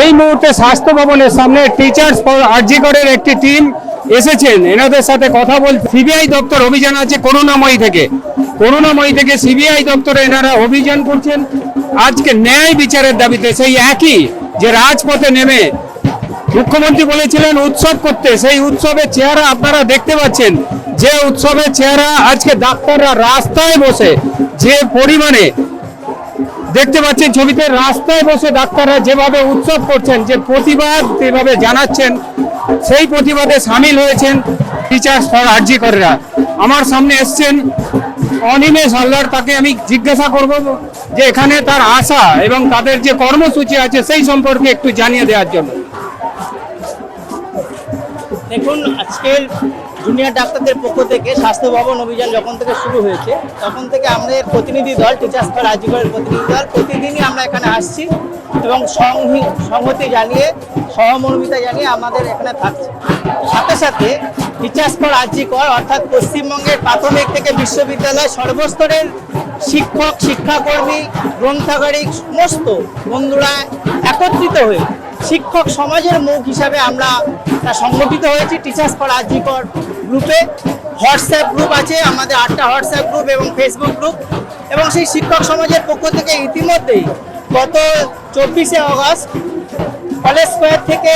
এই মুহূর্তে স্বাস্থ্য ভবনের সামনে টিচার্স ফর আরজিকরের একটি টিম এসেছেন। এনাদের সাথে কথা বল সিবিআই দপ্তর অভিযান আছে করুণাময়ী থেকে। করুণাময়ী থেকে সিবিআই দপ্তরে এনারা অভিযান করছেন। আজকে ন্যায় বিচারের দাবিতে সেই একই যে রাজপথে নেমে মুখ্যমন্ত্রী বলেছিলেন উৎসব করতে। সেই উৎসবের চেহারা আপনারা দেখতে পাচ্ছেন। যে উৎসবের চেহারা আজকে ডাক্তাররা রাস্তায় বসে যে পরিমাণে দেখতে পাচ্ছেন ছবিতে রাস্তায় বসে ডাক্তাররা যেভাবে উৎসব করছেন, যে প্রতিবাদ যেভাবে জানাচ্ছেন, সেই প্রতিবাদে সামিল হয়েছেন টিচার্স ফর আরজি করেরা। আমার সামনে এসছেন অনিমেষ হালদার তাকে আমি জিজ্ঞাসা করব যে এখানে তার আশা এবং তাদের যে কর্মসূচি আছে সেই সম্পর্কে একটু জানিয়ে দেওয়ার জন্য। দেখুন, আজকের জুনিয়র ডাক্তারদের পক্ষ থেকে স্বাস্থ্য ভবন অভিযান যখন থেকে শুরু হয়েছে, তখন থেকে আমাদের প্রতিনিধি দল টিচার্স ফর রাজ্যগড়ের প্রতিনিধি দল প্রতিদিনই আমরা এখানে আসছি এবং সংহি- সংহতি জানিয়ে, সহমর্মিতা জানিয়ে আমাদের এখানে থাকছে। সাথে সাথে টিচার্স ফর রাজ্যিকর অর্থাৎ পশ্চিমবঙ্গের প্রাথমিক থেকে বিশ্ববিদ্যালয় সর্বস্তরের শিক্ষক, শিক্ষাকর্মী, গ্রন্থাগারিক, সমস্ত বন্ধুরা একত্রিত হয়ে শিক্ষক সমাজের মুখ হিসাবে আমরা সংগঠিত হয়েছি টিচার্স ফর আজিকর গ্রুপে হোয়াটসঅ্যাপ গ্রুপ আছে, আমাদের আটটা হোয়াটসঅ্যাপ গ্রুপ এবং ফেসবুক গ্রুপ। এবং সেই শিক্ষক সমাজের পক্ষ থেকে ইতিমধ্যেই গত চব্বিশে অগস্ট কলেজ স্কোয়ার থেকে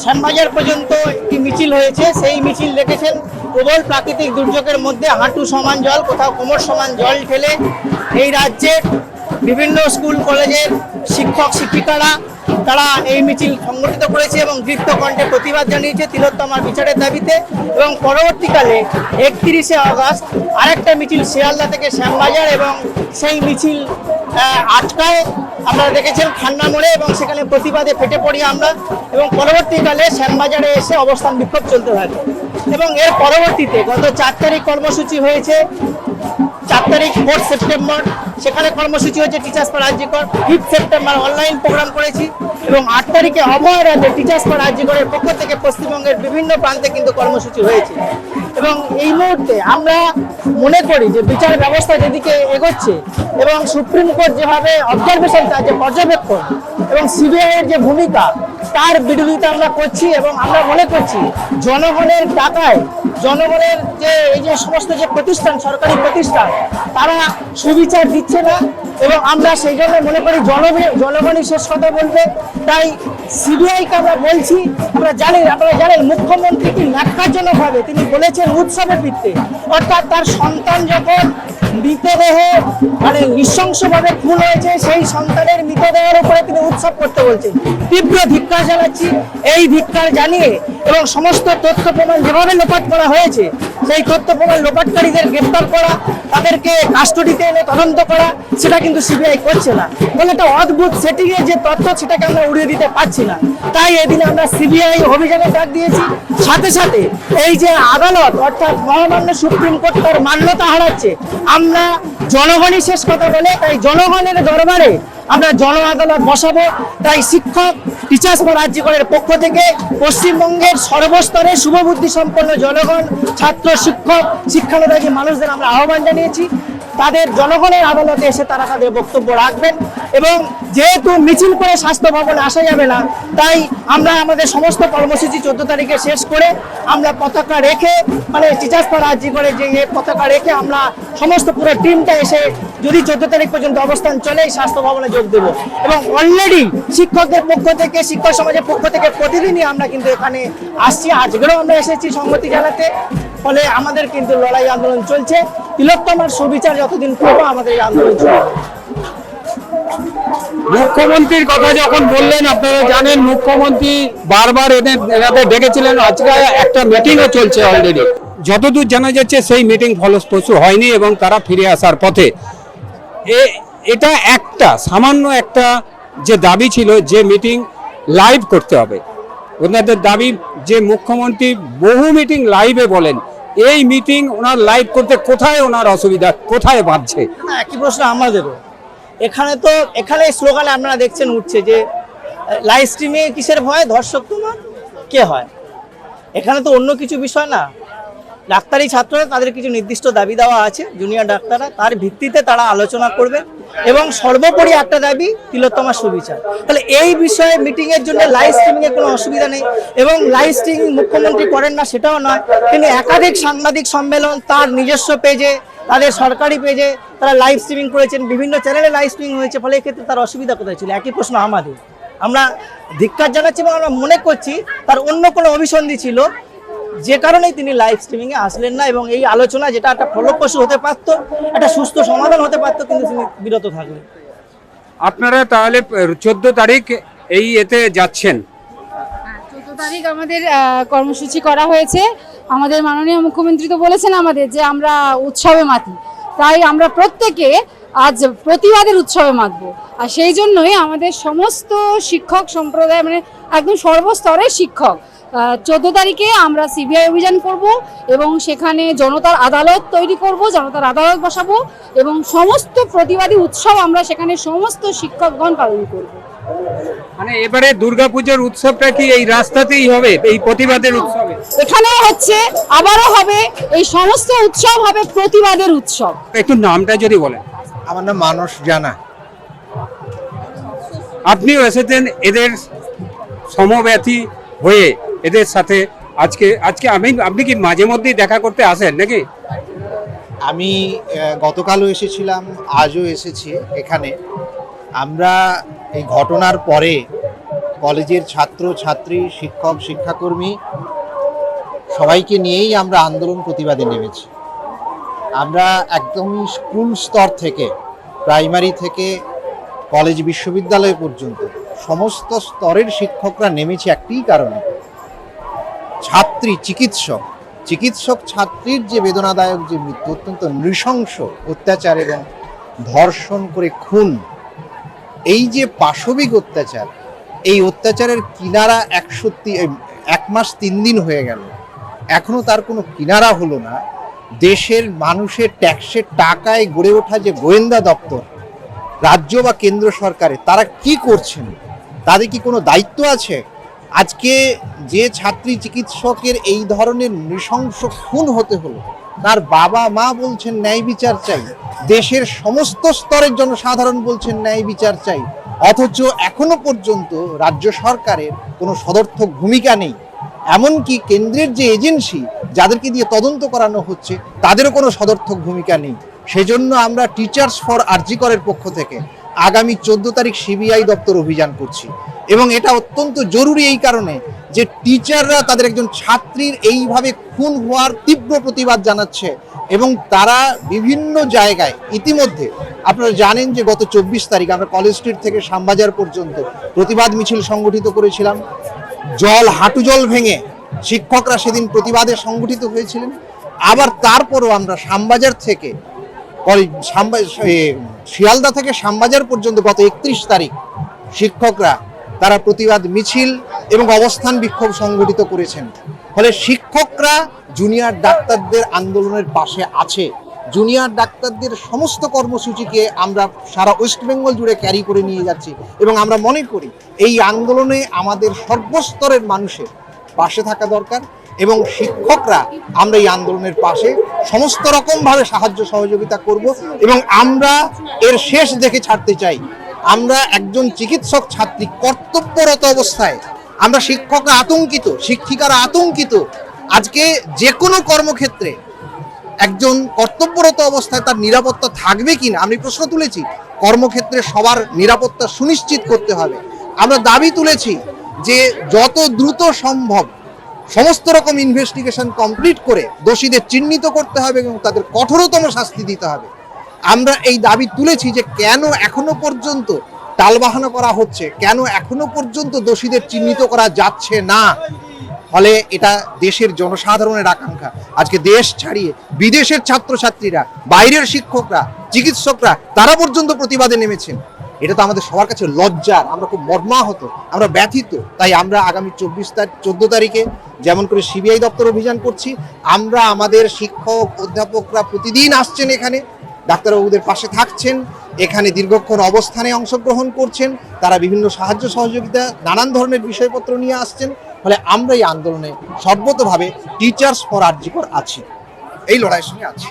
শ্যামবাজার পর্যন্ত একটি মিছিল হয়েছে। সেই মিছিল দেখেছেন প্রবল প্রাকৃতিক দুর্যোগের মধ্যে হাঁটু সমান জল, কোথাও কোমর সমান জল ঠেলে এই রাজ্যের বিভিন্ন স্কুল, কলেজের শিক্ষক, শিক্ষিকারা তারা এই মিছিল সংগঠিত করেছে এবং দীপ্ত কণ্ঠে প্রতিবাদ জানিয়েছে তিলোত্তমার বিচারের দাবিতে এবং পরবর্তীকালে একত্রিশে আগস্ট আরেকটা মিছিল শিয়ালদা থেকে শ্যামবাজার এবং সেই মিছিল আটকায় আপনারা দেখেছেন খান্না মোড়ে এবং সেখানে প্রতিবাদে ফেটে পড়ি আমরা এবং পরবর্তীকালে শ্যামবাজারে এসে অবস্থান বিক্ষোভ চলতে থাকে। এবং এর পরবর্তীতে গত চার তারিখ কর্মসূচি হয়েছে, চার তারিখ ফোর্থ সেপ্টেম্বর সেখানে কর্মসূচি হয়েছে টিচার্স ফর রাজ্যকর ফিফথ সেপ্টেম্বর অনলাইন প্রোগ্রাম করেছি। এবং আট তারিখে অভয় রাজ্যে টিচার্স ফর রাজ্যকরের পক্ষ থেকে পশ্চিমবঙ্গের বিভিন্ন প্রান্তে কিন্তু কর্মসূচি হয়েছে। এবং এই মুহূর্তে আমরা মনে করি যে বিচার ব্যবস্থা যেদিকে এগোচ্ছে এবং সুপ্রিম কোর্ট যেভাবে অবজারভেশন তার যে পর্যবেক্ষণ এবং সিবিআই এর যে ভূমিকা, তার বিরোধিতা আমরা করছি এবং আমরা মনে করছি জনগণের টাকায় জনগণের যে এই যে সমস্ত যে প্রতিষ্ঠান, সরকারি প্রতিষ্ঠান, তারা সুবিচার দিচ্ছে না এবং আমরা সেই জন্য মনে করি জনগণ, জনগণই শেষ কথা বলবে। তাই সিবিআইকে আমরা বলছি আমরা জানি আপনারা জানেন, মুখ্যমন্ত্রী কি ন্যাক্কারজনকভাবে তিনি বলেছেন উৎসবে ফিরতে অর্থাৎ তার সন্তান যখন মৃতদেহ মানে নৃশংসভাবে খুন হয়েছে, সেই সন্তানের মৃতদেহের উপরে তিনি উৎসব করতে বলছেন। তীব্র ধিক্কার জানাচ্ছি। এই ধিক্কার জানিয়ে এবং সমস্ত তথ্য প্রমাণ যেভাবে লোপাট করা হয়েছে, সেই তথ্য প্রমাণ লোপাটকারীদের গ্রেপ্তার করা, তাদেরকে কাস্টডিতে এনে তদন্ত করা, সেটা কিন্তু সিবিআই করছে না। বলে একটা অদ্ভুত সেটিং এর যে তথ্য, সেটাকে আমরা উড়িয়ে দিতে পারছি না। তাই এদিন আমরা সিবিআই অভিযানে ডাক দিয়েছি। সাথে সাথে এই যে আদালত, অর্থাৎ মহামান্য সুপ্রিম কোর্ট, তার মান্যতা হারাচ্ছে। আমরা জনগণই শেষ কথা বলে, তাই জনগণের দরবারে আমরা জন আদালত বসাবো। তাই শিক্ষক টিচার্স বা রাজ্যকরের পক্ষ থেকে পশ্চিমবঙ্গের সর্বস্তরে শুভবুদ্ধি সম্পন্ন জনগণ, ছাত্র, শিক্ষক, শিক্ষানুরাগী মানুষদের আমরা আহ্বান জানিয়েছি। তাদের জনগণের আদালতে এসে তারা তাদের বক্তব্য রাখবেন এবং যেহেতু মিছিল করে স্বাস্থ্য ভবনে আসা যাবে না, তাই আমরা আমাদের সমস্ত কর্মসূচি চোদ্দ তারিখে শেষ করে আমরা পতাকা রেখে মানে টিচার্স পাড়া রাজ্য করে যে পতাকা রেখে আমরা সমস্ত পুরো টিমটা এসে যদি চোদ্দ তারিখ পর্যন্ত অবস্থান চলে, এই স্বাস্থ্য ভবনে যোগ দেবো। এবং অলরেডি শিক্ষকদের পক্ষ থেকে, শিক্ষক সমাজের পক্ষ থেকে প্রতিদিনই আমরা কিন্তু এখানে আসছি। আজকেরও আমরা এসেছি সংগতি জানাতে ফলে আমাদের কিন্তু লড়াই আন্দোলন চলছে। তিলোত্তমার সুবিচার যতদিন করব, আমাদের এই আন্দোলন চলবে। মুখ্যমন্ত্রীর কথা যখন বললেন, আপনারা জানেন, মুখ্যমন্ত্রী বারবার এদের এনাদের ডেকেছিলেন। আজকে একটা মিটিংও চলছে অলরেডি যতদূর জানা যাচ্ছে, সেই মিটিং ফলপ্রসূ হয়নি এবং তারা ফিরে আসার পথে। এটা একটা, সামান্য একটা যে দাবি ছিল যে মিটিং লাইভ করতে হবে। ওনাদের দাবি যে মুখ্যমন্ত্রী বহু মিটিং লাইভে বলেন, এই মিটিং ওনার লাইভ করতে কোথায় ওনার অসুবিধা, কোথায় বাঁধছে? একই প্রশ্ন আমাদেরও। এখানে তো, এখানে স্লোগানে আপনারা দেখছেন উঠছে যে লাইভ স্ট্রিমে কিসের ভয়, ধর্ষক তোমার কে হয়? এখানে তো অন্য কিছু বিষয় না। ডাক্তারি ছাত্ররা তাদের কিছু নির্দিষ্ট দাবি দেওয়া আছে জুনিয়র ডাক্তাররা। তার ভিত্তিতে তারা আলোচনা করবে এবং সর্বোপরি একটা দাবি তিলোত্তমা সুবিচার। তাহলে এই বিষয়ে মিটিং এর জন্য লাইভ স্ট্রিমিং এর কোনো অসুবিধা নেই এবং লাইভ স্ট্রিমিং মুখ্যমন্ত্রী করেন না, সেটাও নয়। তিনি একাধিক সাংবাদিক সম্মেলন, তার নিজস্ব পেজে তাদের সরকারি পেজে তারা লাইভ স্ট্রিমিং করেছেন। বিভিন্ন চ্যানেলে লাইভ স্ট্রিমিং হয়েছে, ফলে এক্ষেত্রে তার অসুবিধা কোথায় ছিল? একই প্রশ্ন আমাদের। আমরা ধিক্কার জানাচ্ছি এবং আমরা মনে করছি তার অন্য কোনো অভিসন্ধি ছিল যে কারণেই তিনি লাইভ স্ট্রিমিং এ আসলেন না এবং এই আলোচনা যেটা একটা ফলপ্রসূ হতে পারতো একটা সুস্থ সমাধান হতে পারতো কিন্তু তিনি বিরত থাকলেন। আপনারা তাহলে চোদ্দ তারিখ এই এতে যাচ্ছেন। চোদ্দ তারিখ আমাদের কর্মসূচি করা হয়েছে। আমাদের মাননীয় মুখ্যমন্ত্রী তো বলেছেন আমাদের যে আমরা উৎসবে মাতি। তাই আমরা প্রত্যেকে আজ প্রতিবাদের উৎসবে মাতবো। আর সেই জন্যই আমাদের সমস্ত শিক্ষক সম্প্রদায় মানে একদম সর্বস্তরের শিক্ষক চোদ্দ তারিখে আমরা সিবিআই অভিযান করব এবং সেখানে জনতার আদালত তৈরি করব জনতার আদালত বসাবো এবং সমস্ত প্রতিবাদী উৎসব আমরা সেখানে সমস্ত শিক্ষকগণ পালন করব। মানে এবারে দুর্গাপূজার উৎসবটা কি এই রাস্তাতেই হবে এই প্রতিবাদের উৎসবে? এখানে হচ্ছে আবারও হবে এই সমস্ত উৎসব হবে প্রতিবাদের উৎসব। একটু নামটা যদি বলেন। আমার নাম মানস জানা। আপনিও এসেছেন এদের সমব্যথী হয়ে। এদের সাথে আজকে আজকে আমি, আপনি কি মাঝে মধ্যেই দেখা করতে আসেন নাকি? আমি গতকালও এসেছিলাম, আজও এসেছি এখানে। আমরা এই ঘটনার পরে কলেজের ছাত্র, ছাত্রী, শিক্ষক, শিক্ষাকর্মী সবাইকে নিয়েই আমরা আন্দোলন প্রতিবাদে নেমেছি। আমরা একদমই স্কুল স্তর থেকে, প্রাইমারি থেকে, কলেজ বিশ্ববিদ্যালয় পর্যন্ত সমস্ত স্তরের শিক্ষকরা নেমেছে একটিই কারণে। ছাত্রী চিকিৎসক। চিকিৎসক ছাত্রীর যে বেদনাদায়ক যে মৃত্যু, অত্যন্ত নৃশংস অত্যাচার এবং ধর্ষণ করে খুন, এই যে পাশবিক অত্যাচার, এই অত্যাচারের কিনারা একশো তি- এই এক মাস তিন দিন হয়ে গেল। এখনও তার কোনো কিনারা হলো না। দেশের মানুষের ট্যাক্সের টাকায় গড়ে ওঠা যে গোয়েন্দা দপ্তর, রাজ্য বা কেন্দ্র সরকারে তারা কি করছেন? তাদের কি কোনো দায়িত্ব আছে? আজকে যে ছাত্রী চিকিৎসকের এই ধরনের নৃশংস খুন হতে হলো, তার বাবা মা বলছেন, ন্যায় বিচার চাই। দেশের সমস্ত স্তরের জনসাধারণ বলছেন, ন্যায় বিচার চাই। অথচ এখনও পর্যন্ত রাজ্য সরকারের কোনো সদর্থক ভূমিকা নেই। এমনকি কেন্দ্রের যে এজেন্সি, যাদেরকে দিয়ে তদন্ত করানো হচ্ছে, তাদেরও কোনো সদর্থক ভূমিকা নেই। সেজন্য আমরা টিচার্স ফর আরজিকরের পক্ষ থেকে আগামী চোদ্দ তারিখ সিবিআই দপ্তর অভিযান করছি। এবং এটা অত্যন্ত জরুরি এই কারণে যে টিচাররা তাদের একজন ছাত্রীর এইভাবে খুন হওয়ার তীব্র প্রতিবাদ জানাচ্ছে এবং তারা বিভিন্ন জায়গায় ইতিমধ্যে আপনারা জানেন যে গত চব্বিশ তারিখ আমরা কলেজ স্ট্রিট থেকে শ্যামবাজার পর্যন্ত প্রতিবাদ মিছিল সংগঠিত করেছিলাম। জল, হাঁটু জল ভেঙে শিক্ষকরা সেদিন প্রতিবাদে সংগঠিত হয়েছিলেন। আবার তারপরও আমরা শ্যামবাজার থেকে শিয়ালদা থেকে শ্যামবাজার পর্যন্ত গত একত্রিশ তারিখ শিক্ষকরা তারা প্রতিবাদ মিছিল এবং অবস্থান বিক্ষোভ সংগঠিত করেছেন। ফলে শিক্ষকরা জুনিয়র ডাক্তারদের আন্দোলনের পাশে আছে। জুনিয়র ডাক্তারদের সমস্ত কর্মসূচিকে আমরা সারা ওয়েস্ট বেঙ্গল জুড়ে ক্যারি করে নিয়ে যাচ্ছি এবং আমরা মনে করি, এই আন্দোলনে আমাদের সর্বস্তরের মানুষের পাশে থাকা দরকার। এবং শিক্ষকরা আমরা এই আন্দোলনের পাশে সমস্ত রকমভাবে সাহায্য সহযোগিতা করব এবং আমরা এর শেষ দেখে ছাড়তে চাই। আমরা একজন চিকিৎসক ছাত্রী, কর্তব্যরত অবস্থায়। আমরা শিক্ষকরা আতঙ্কিত, শিক্ষিকারা আতঙ্কিত। আজকে যে কোনো কর্মক্ষেত্রে একজন কর্তব্যরত অবস্থায় তার নিরাপত্তা থাকবে কিনা, আমি প্রশ্ন তুলেছি। কর্মক্ষেত্রে সবার নিরাপত্তা সুনিশ্চিত করতে হবে। আমরা দাবি তুলেছি যে যত দ্রুত সম্ভব সমস্ত রকম ইনভেস্টিগেশন কমপ্লিট করে দোষীদের চিহ্নিত করতে হবে এবং তাদের কঠোরতম শাস্তি দিতে হবে। আমরা এই দাবি তুলেছি যে কেন এখনও পর্যন্ত টালবাহানা করা হচ্ছে, কেন এখনও পর্যন্ত দোষীদের চিহ্নিত করা যাচ্ছে না। ফলে এটা দেশের জনসাধারণের আকাঙ্ক্ষা। আজকে দেশ ছাড়িয়ে বিদেশের ছাত্রছাত্রীরা, বাইরের শিক্ষকরা, চিকিৎসকরা, তারা পর্যন্ত প্রতিবাদে নেমেছেন। এটা তো আমাদের সবার কাছে লজ্জার, আমরা খুব মর্মাহত, আমরা ব্যথিত। তাই আমরা আগামী চব্বিশ তারিখ চোদ্দ তারিখে যেমন করে সিবিআই দপ্তর অভিযান করছি, আমরা আমাদের শিক্ষক, অধ্যাপকরা প্রতিদিন আসছেন এখানে। ডাক্তারবাবুদের পাশে থাকছেন, এখানে দীর্ঘক্ষণ অবস্থানে অংশগ্রহণ করছেন, তারা বিভিন্ন সাহায্য সহযোগিতা, নানান ধরনের বিষয়পত্র নিয়ে আসছেন, ফলে আমরা এই আন্দোলনে সর্বতভাবে টিচার্স ফর আর্জিকর আছি। এই লড়াইয়ের সঙ্গে আছি।